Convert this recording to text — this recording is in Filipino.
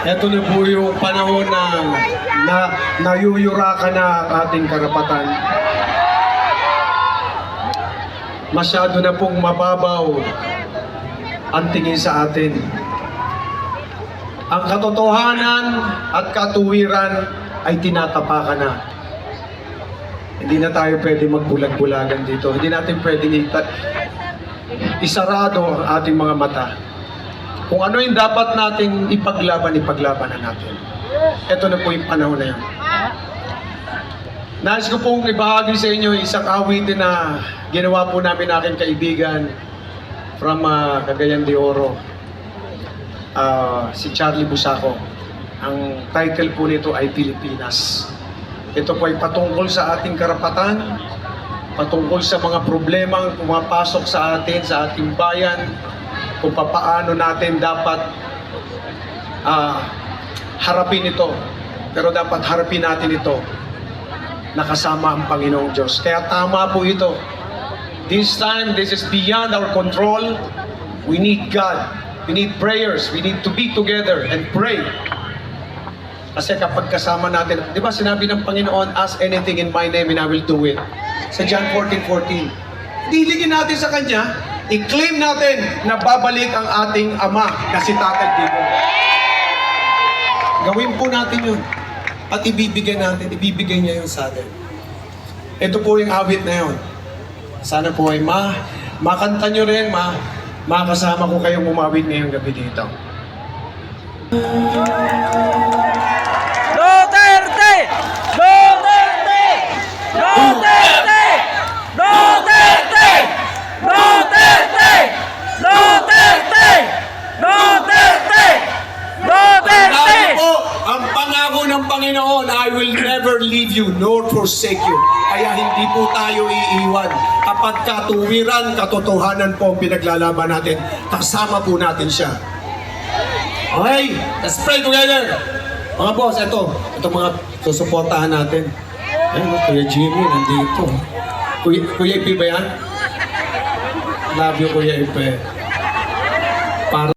Ito na po yung panahon na, na nayuyura ka na ating karapatan. Masyado na pong mababaw ang tingin sa atin. Ang katotohanan at katuwiran ay tinatapakan na. Hindi na tayo pwede magbulag-bulagan dito. Hindi natin pwede isarado ang ating mga mata. Kung ano yung dapat nating ipaglaban, ipaglaban na natin. Ito na po yung panahon na yan. Nais ko pong ibahagi sa inyo isang awitin na ginawa po namin aking kaibigan from ah, Cagayan de Oro. Ah, si Charlie Busaco. Ang title po nito ay Pilipinas. Ito po ay patungkol sa ating karapatan, patungkol sa mga problemang pumapasok sa atin, sa ating bayan, kung papaano natin dapat ah, harapin ito. Pero dapat harapin natin ito nakasama ang Panginoong Diyos. Kaya tama po ito. This time, this is beyond our control. We need God. We need prayers. We need to be together and pray. Kasi kapag kasama natin, di ba sinabi ng Panginoon, ask anything in my name and I will do it. Sa John 14:14. Diligin natin sa Kanya, i-claim natin na babalik ang ating Ama na si Tatay. Gawin po natin yun. At ibibigay natin, ibibigay niya yun sa atin. Ito po yung awit na yun. Sana po ay ma, makanta nyo rin, ma, makasama ko kayong umawit ngayong gabi dito. Duterte! I will never leave you nor forsake you. Kaya hindi po tayo iiwan. Kapag katuwiran, katotohanan po ang pinaglalaban natin, kasama po natin siya. Okay, let's pray together. Mga boss, ito. Ito mga susuportahan natin. Ayun, Kuya Jimmy, nandito. Kuya, Kuya Ipi ba yan? Love you, Kuya Ipe.